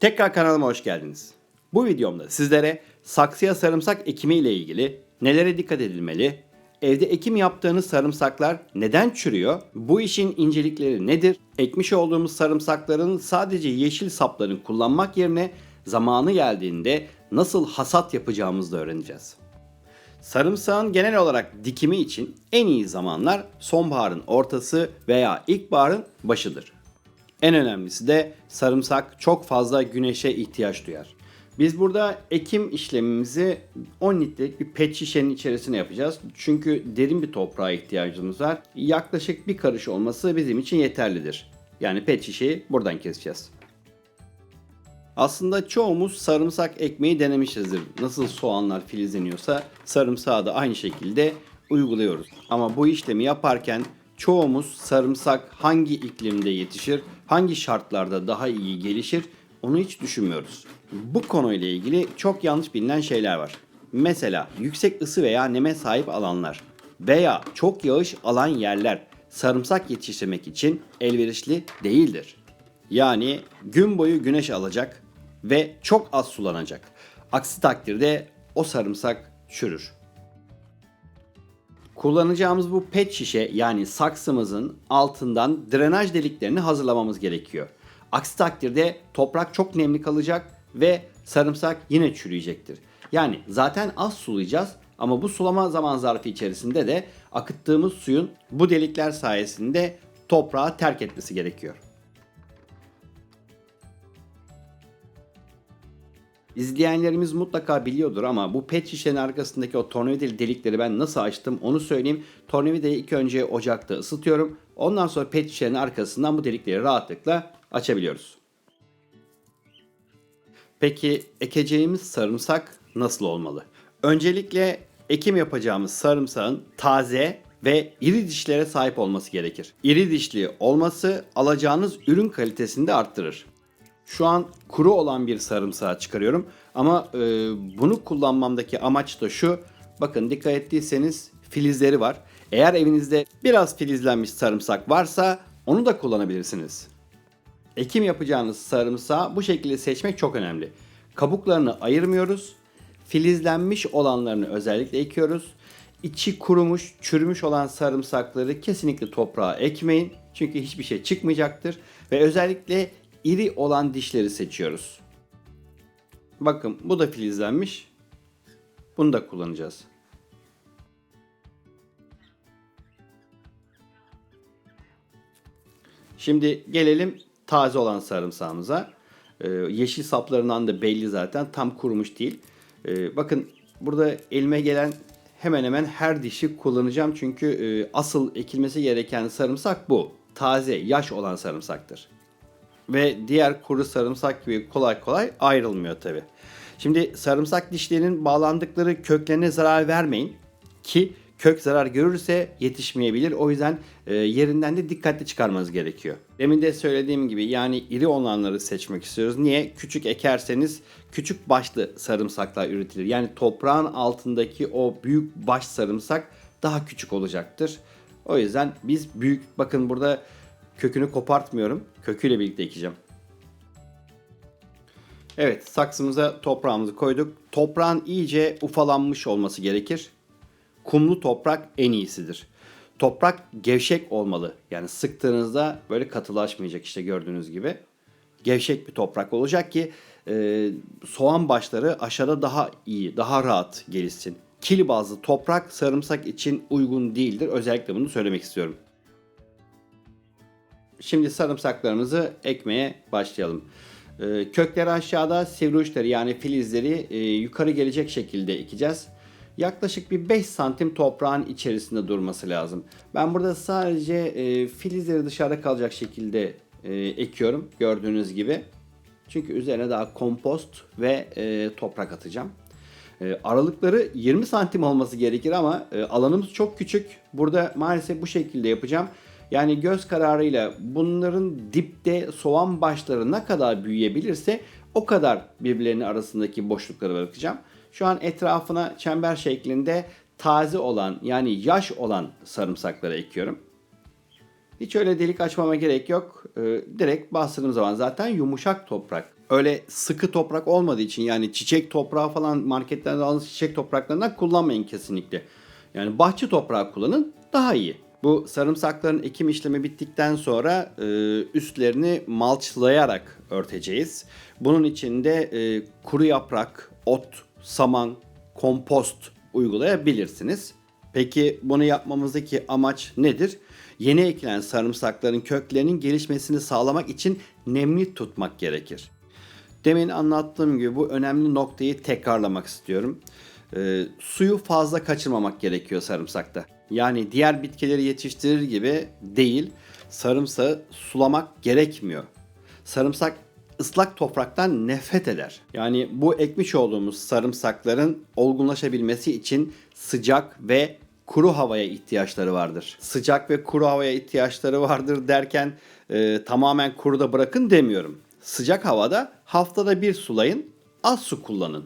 Tekrar kanalıma hoş geldiniz. Bu videomda sizlere saksıya sarımsak ekimi ile ilgili nelere dikkat edilmeli, evde ekim yaptığınız sarımsaklar neden çürüyor, bu işin incelikleri nedir, ekmiş olduğumuz sarımsakların sadece yeşil saplarını kullanmak yerine zamanı geldiğinde nasıl hasat yapacağımızı da öğreneceğiz. Sarımsağın genel olarak dikimi için en iyi zamanlar sonbaharın ortası veya ilkbaharın başıdır. En önemlisi de sarımsak çok fazla güneşe ihtiyaç duyar. Biz burada ekim işlemimizi 10 litrelik bir pet şişenin içerisine yapacağız. Çünkü derin bir toprağa ihtiyacımız var. Yaklaşık bir karış olması bizim için yeterlidir. Yani pet şişeyi buradan keseceğiz. Aslında çoğumuz sarımsak ekmeği denemişizdir. Nasıl soğanlar filizleniyorsa sarımsağı da aynı şekilde uyguluyoruz. Ama bu işlemi yaparken çoğumuz sarımsak hangi iklimde yetişir, hangi şartlarda daha iyi gelişir onu hiç düşünmüyoruz. Bu konuyla ilgili çok yanlış bilinen şeyler var. Mesela yüksek ısı veya neme sahip alanlar veya çok yağış alan yerler sarımsak yetiştirmek için elverişli değildir. Yani gün boyu güneş alacak ve çok az sulanacak. Aksi takdirde o sarımsak çürür. Kullanacağımız bu pet şişe yani saksımızın altından drenaj deliklerini hazırlamamız gerekiyor. Aksi takdirde toprak çok nemli kalacak ve sarımsak yine çürüyecektir. Yani zaten az sulayacağız ama bu sulama zaman zarfı içerisinde de akıttığımız suyun bu delikler sayesinde toprağı terk etmesi gerekiyor. İzleyenlerimiz mutlaka biliyordur ama bu pet şişenin arkasındaki o tornavida delikleri ben nasıl açtım onu söyleyeyim. Tornavidayı ilk önce ocakta ısıtıyorum. Ondan sonra pet şişenin arkasından bu delikleri rahatlıkla açabiliyoruz. Peki ekeceğimiz sarımsak nasıl olmalı? Öncelikle ekim yapacağımız sarımsağın taze ve iri dişlere sahip olması gerekir. İri dişli olması alacağınız ürün kalitesini de arttırır. Şu an kuru olan bir sarımsağı çıkarıyorum ama e, bunu kullanmamdaki amaç da şu. Bakın dikkat ettiyseniz filizleri var. Eğer evinizde biraz filizlenmiş sarımsak varsa onu da kullanabilirsiniz. Ekim yapacağınız sarımsağı bu şekilde seçmek çok önemli. Kabuklarını ayırmıyoruz. Filizlenmiş olanlarını özellikle ekiyoruz. İçi kurumuş, çürümüş olan sarımsakları kesinlikle toprağa ekmeyin. Çünkü hiçbir şey çıkmayacaktır. Ve özellikle iri olan dişleri seçiyoruz. Bakın bu da filizlenmiş. Bunu da kullanacağız. Şimdi gelelim taze olan sarımsağımıza. Ee, yeşil saplarından da belli zaten. Tam kurumuş değil. Ee, bakın burada elime gelen hemen hemen her dişi kullanacağım. Çünkü e, asıl ekilmesi gereken sarımsak bu. Taze, yaş olan sarımsaktır. Ve diğer kuru sarımsak gibi kolay kolay ayrılmıyor tabi. Şimdi sarımsak dişlerinin bağlandıkları köklerine zarar vermeyin ki kök zarar görürse yetişmeyebilir. O yüzden e, yerinden de dikkatli çıkarmanız gerekiyor. Demin de söylediğim gibi yani iri olanları seçmek istiyoruz. Niye? Küçük ekerseniz küçük başlı sarımsaklar üretilir. Yani toprağın altındaki o büyük baş sarımsak daha küçük olacaktır. O yüzden biz büyük bakın burada kökünü kopartmıyorum. Köküyle birlikte ekeceğim. Evet saksımıza toprağımızı koyduk. Toprağın iyice ufalanmış olması gerekir. Kumlu toprak en iyisidir. Toprak gevşek olmalı. Yani sıktığınızda böyle katılaşmayacak işte gördüğünüz gibi. Gevşek bir toprak olacak ki e, soğan başları aşağıda daha iyi, daha rahat gelişsin. Kili bazlı toprak sarımsak için uygun değildir. Özellikle bunu söylemek istiyorum. Şimdi sarımsaklarımızı ekmeye başlayalım. Ee, kökleri aşağıda, sivri uçları yani filizleri e, yukarı gelecek şekilde ekeceğiz. Yaklaşık bir 5 santim toprağın içerisinde durması lazım. Ben burada sadece e, filizleri dışarıda kalacak şekilde e, ekiyorum gördüğünüz gibi. Çünkü üzerine daha kompost ve e, toprak atacağım. Aralıkları 20 santim olması gerekir ama alanımız çok küçük. Burada maalesef bu şekilde yapacağım. Yani göz kararıyla bunların dipte soğan başları ne kadar büyüyebilirse o kadar birbirlerinin arasındaki boşlukları bırakacağım. Şu an etrafına çember şeklinde taze olan yani yaş olan sarımsakları ekiyorum. Hiç öyle delik açmama gerek yok. Ee, direkt bastırdığım zaman zaten yumuşak toprak. öyle sıkı toprak olmadığı için yani çiçek toprağı falan marketlerden aldığınız çiçek topraklarından kullanmayın kesinlikle. Yani bahçe toprağı kullanın daha iyi. Bu sarımsakların ekim işlemi bittikten sonra e, üstlerini malçlayarak örteceğiz. Bunun için de e, kuru yaprak, ot, saman, kompost uygulayabilirsiniz. Peki bunu yapmamızdaki amaç nedir? Yeni ekilen sarımsakların köklerinin gelişmesini sağlamak için nemli tutmak gerekir. Demin anlattığım gibi bu önemli noktayı tekrarlamak istiyorum. Ee, suyu fazla kaçırmamak gerekiyor sarımsakta. Yani diğer bitkileri yetiştirir gibi değil, sarımsağı sulamak gerekmiyor. Sarımsak ıslak topraktan nefret eder. Yani bu ekmiş olduğumuz sarımsakların olgunlaşabilmesi için sıcak ve kuru havaya ihtiyaçları vardır. Sıcak ve kuru havaya ihtiyaçları vardır derken e, tamamen kuruda bırakın demiyorum. Sıcak havada haftada bir sulayın, az su kullanın.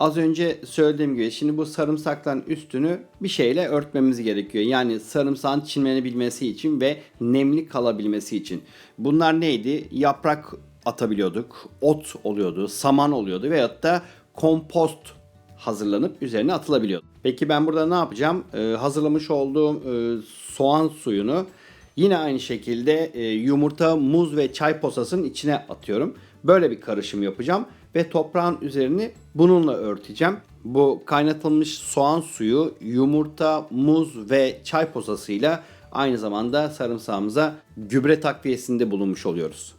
Az önce söylediğim gibi şimdi bu sarımsakların üstünü bir şeyle örtmemiz gerekiyor. Yani sarımsağın çimlenebilmesi için ve nemli kalabilmesi için. Bunlar neydi? Yaprak atabiliyorduk, ot oluyordu, saman oluyordu veyahut da kompost hazırlanıp üzerine atılabiliyordu. Peki ben burada ne yapacağım? Ee, hazırlamış olduğum e, soğan suyunu yine aynı şekilde e, yumurta, muz ve çay posasının içine atıyorum. Böyle bir karışım yapacağım ve toprağın üzerini bununla örteceğim. Bu kaynatılmış soğan suyu, yumurta, muz ve çay posasıyla aynı zamanda sarımsağımıza gübre takviyesinde bulunmuş oluyoruz.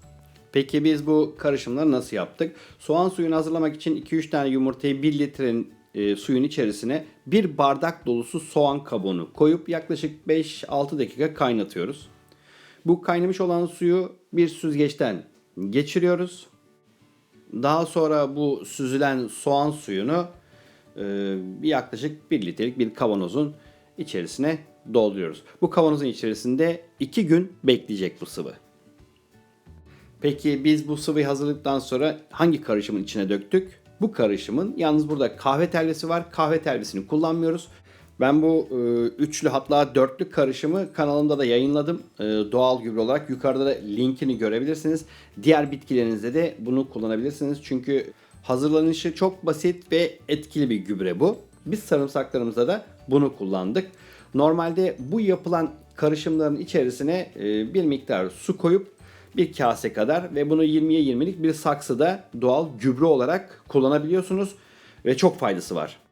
Peki biz bu karışımları nasıl yaptık? Soğan suyunu hazırlamak için 2-3 tane yumurtayı 1 litrenin e, suyun içerisine bir bardak dolusu soğan kabuğunu koyup yaklaşık 5-6 dakika kaynatıyoruz. Bu kaynamış olan suyu bir süzgeçten geçiriyoruz. Daha sonra bu süzülen soğan suyunu e, yaklaşık 1 litrelik bir kavanozun içerisine dolduruyoruz. Bu kavanozun içerisinde 2 gün bekleyecek bu sıvı. Peki biz bu sıvıyı hazırladıktan sonra hangi karışımın içine döktük? Bu karışımın yalnız burada kahve telvesi var. Kahve telvesini kullanmıyoruz. Ben bu e, üçlü hatta dörtlü karışımı kanalımda da yayınladım. E, doğal gübre olarak yukarıda da linkini görebilirsiniz. Diğer bitkilerinizde de bunu kullanabilirsiniz. Çünkü hazırlanışı çok basit ve etkili bir gübre bu. Biz sarımsaklarımızda da bunu kullandık. Normalde bu yapılan karışımların içerisine e, bir miktar su koyup bir kase kadar ve bunu 20'ye 20'lik bir saksıda doğal gübre olarak kullanabiliyorsunuz ve çok faydası var.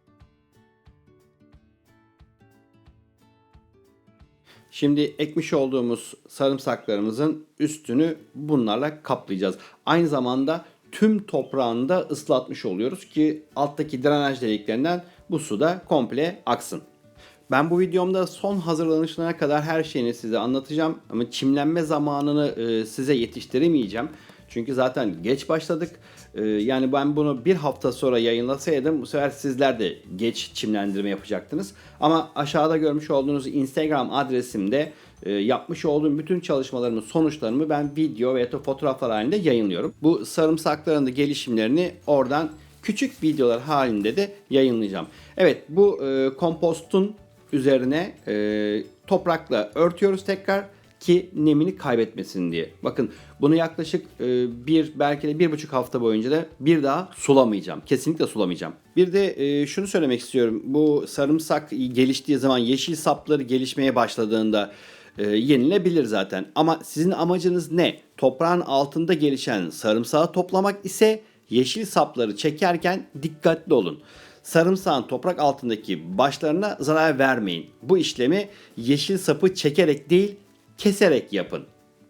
Şimdi ekmiş olduğumuz sarımsaklarımızın üstünü bunlarla kaplayacağız. Aynı zamanda tüm toprağını da ıslatmış oluyoruz ki alttaki drenaj deliklerinden bu su da komple aksın. Ben bu videomda son hazırlanışlarına kadar her şeyini size anlatacağım ama çimlenme zamanını e, size yetiştiremeyeceğim. Çünkü zaten geç başladık. E, yani ben bunu bir hafta sonra yayınlasaydım bu sefer sizler de geç çimlendirme yapacaktınız. Ama aşağıda görmüş olduğunuz Instagram adresimde e, yapmış olduğum bütün çalışmalarımın sonuçlarımı ben video veya fotoğraflar halinde yayınlıyorum. Bu sarımsakların da gelişimlerini oradan küçük videolar halinde de yayınlayacağım. Evet bu e, kompostun üzerine e, toprakla örtüyoruz tekrar ki nemini kaybetmesin diye. Bakın bunu yaklaşık e, bir belki de bir buçuk hafta boyunca da bir daha sulamayacağım. Kesinlikle sulamayacağım. Bir de e, şunu söylemek istiyorum. Bu sarımsak geliştiği zaman yeşil sapları gelişmeye başladığında e, yenilebilir zaten. Ama sizin amacınız ne? Toprağın altında gelişen sarımsağı toplamak ise yeşil sapları çekerken dikkatli olun sarımsağın toprak altındaki başlarına zarar vermeyin. Bu işlemi yeşil sapı çekerek değil keserek yapın.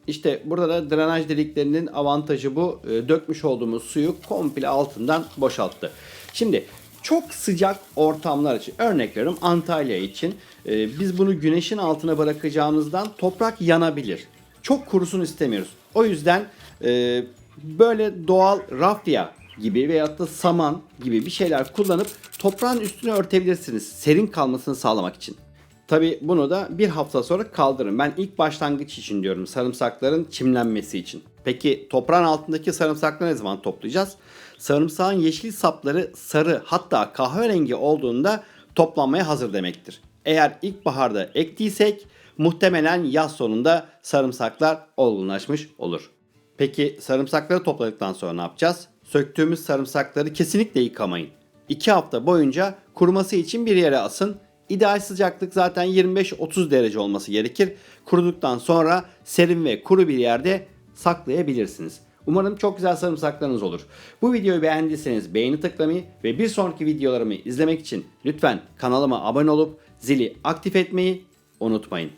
İşte burada da drenaj deliklerinin avantajı bu. E, dökmüş olduğumuz suyu komple altından boşalttı. Şimdi çok sıcak ortamlar için örnek veriyorum Antalya için e, biz bunu güneşin altına bırakacağımızdan toprak yanabilir. Çok kurusun istemiyoruz. O yüzden e, böyle doğal rafya gibi veyahut da saman gibi bir şeyler kullanıp toprağın üstünü örtebilirsiniz. Serin kalmasını sağlamak için. Tabi bunu da bir hafta sonra kaldırın. Ben ilk başlangıç için diyorum sarımsakların çimlenmesi için. Peki toprağın altındaki sarımsakları ne zaman toplayacağız? Sarımsağın yeşil sapları sarı hatta kahverengi olduğunda toplanmaya hazır demektir. Eğer ilkbaharda ektiysek muhtemelen yaz sonunda sarımsaklar olgunlaşmış olur. Peki sarımsakları topladıktan sonra ne yapacağız? Söktüğümüz sarımsakları kesinlikle yıkamayın. 2 hafta boyunca kuruması için bir yere asın. İdeal sıcaklık zaten 25-30 derece olması gerekir. Kuruduktan sonra serin ve kuru bir yerde saklayabilirsiniz. Umarım çok güzel sarımsaklarınız olur. Bu videoyu beğendiyseniz beğeni tıklamayı ve bir sonraki videolarımı izlemek için lütfen kanalıma abone olup zili aktif etmeyi unutmayın.